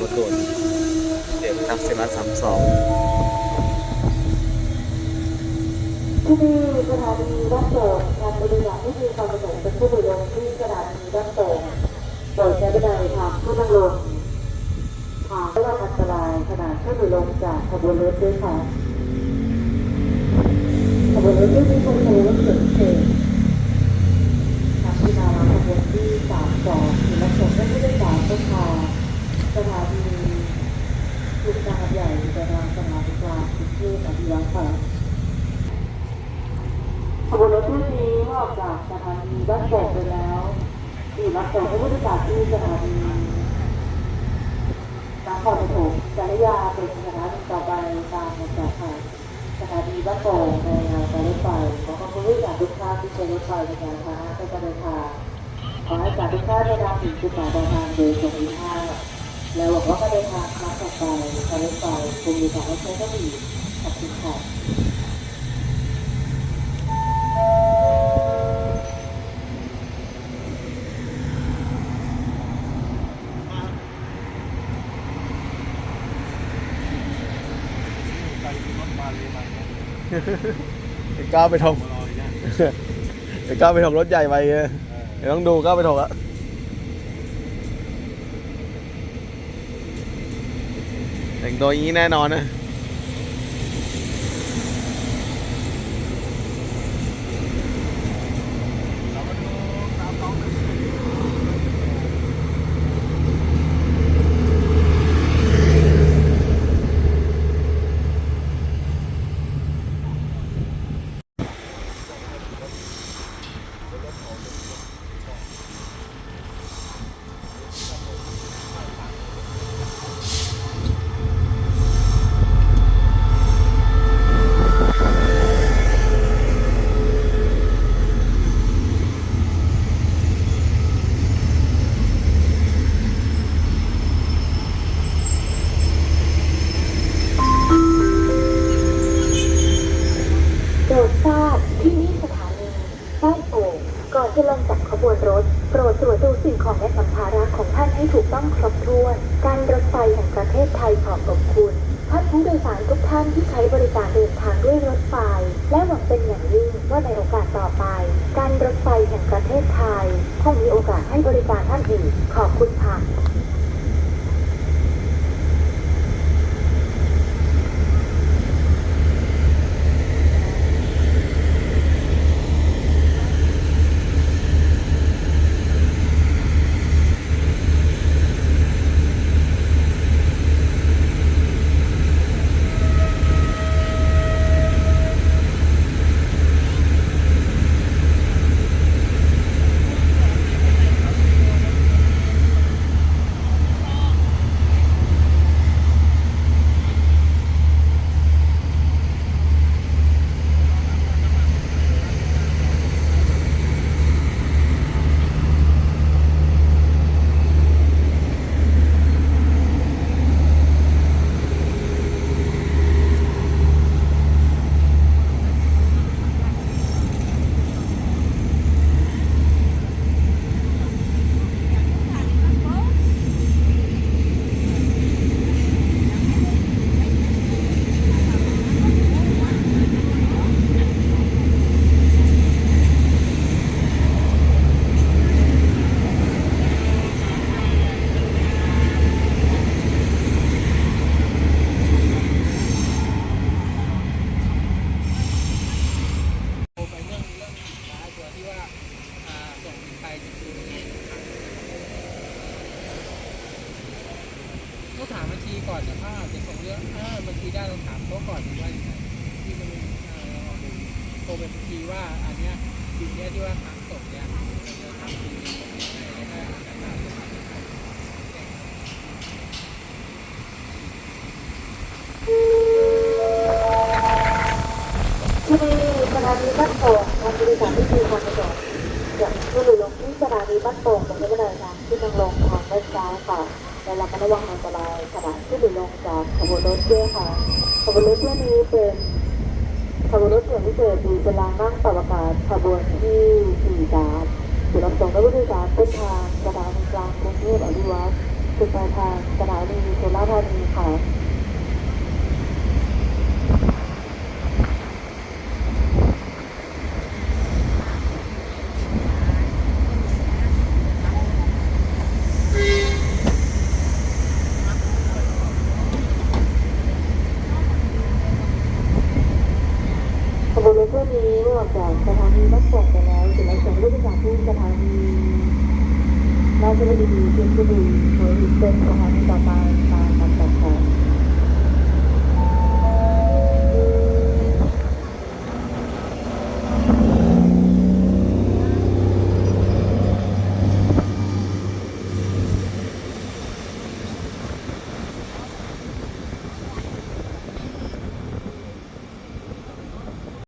รถโดนเด็กนักเซรัสสามสองที่สถานีวัดโป่งการบริหารที่มีความประสงค์เป็นผู้บริโภคที่สถานีวัดโป่งโดยใช้บันไดทางผู้นั่งลงทางระหว่างอันตรายขณะขึ้นหรือลงจากขบวนรถด้วยค่ะขบวนรถด้วยมีคนโทรรถเกิดเหตุ ขบวนรถรุ่นนี้เมื่ออกจากสถานีบ้านโป่งไปแล้วอีกรับส่งผู้โดยสารที่สถานีนครปฐมจริยาเป็นสถานีต่อไปตามลำดับค่ะสถานีบ้านโป่งในงานการถไฟขอขอบคุณผู้โดยสารทุกท่านที่ใช้รถไฟในการพานะในการเดินทางขอให้การทุกท่านได้รับถึงจุดหมายปลายทางโดยสวัสดิภาพและหวังว่าการเดินทางครั้งต่อไปการรถไฟคงมีการรับใช้ก็ดีขอบคุณค่ะ ไอ้ก้าวไปถกไอ้ก้าวไปถกรถใหญ่ไปเดี๋ยวต้องดูก้าวไปถกอะแต่งตัวอย่างนี้แน่นอนนะ รดทราบที่นี่สถานีบ้านโป่งก่อนจะลงจากขบวนรถ โปรดตรวจดูสิ่งของและสัมภาระของท่านให้ถูกต้องครบถ้วน การรถไฟแห่งประเทศไทยขอบขอบคุณท่านผู้โดยสารทุกท่านที่ใช้บริการเดินทางด้วยรถไฟ และหวังเป็นอย่างยิ่งว่าในโอกาสต่อไป การรถไฟแห่งประเทศไทยคงมีโอกาสให้บริการท่านอีกขอบคุณค่ะ ไปเรื่องเรื่องร้ายตัวที่ว่าอ่าส่งไปจริงๆต้องถามบัญชี ก่อนแต่ถ้าจะส่งเรื่องอ่าบัญชีได้ต้องถามเขาก่อนว่ายังไงที่มันโทรไปบัญชีว่าอันเนี้ยทีเนี้ยที่ว่าทางส่งเนี่ยจะทำทีที่สถานีบ้านโป่งการบริการที่มีความประสงค์อยากช่วยเหลือลงที่สถานีบ้านโป่งตรงนี้ก็เลยนะที่ทางลงทางด้านซ้ายค่ะ และเราก็ระวังอันตรายขณะที่เหลือลงจากขบวนรถด้วยค่ะขบวนรถเที่ยวนี้เป็นขบวนรถส่วนพิเศษมีเป็นรางนั่งปรับอากาศขบวนที่สี่สามจุดรับส่งและผู้โดยสารเส้นทางสถานีกลางกรุงเทพอภิวัตรจุดปลายทางสถานีสุราษฎร์ธานีค่ะ เมื่อออก จากสถานีบ้านโป่งไปแล้วเสร็จแล้วส่งผู้โดยสารที่สถานีราชบุรีเพชรบุรีหัวหินเป็นสถานีต่อไป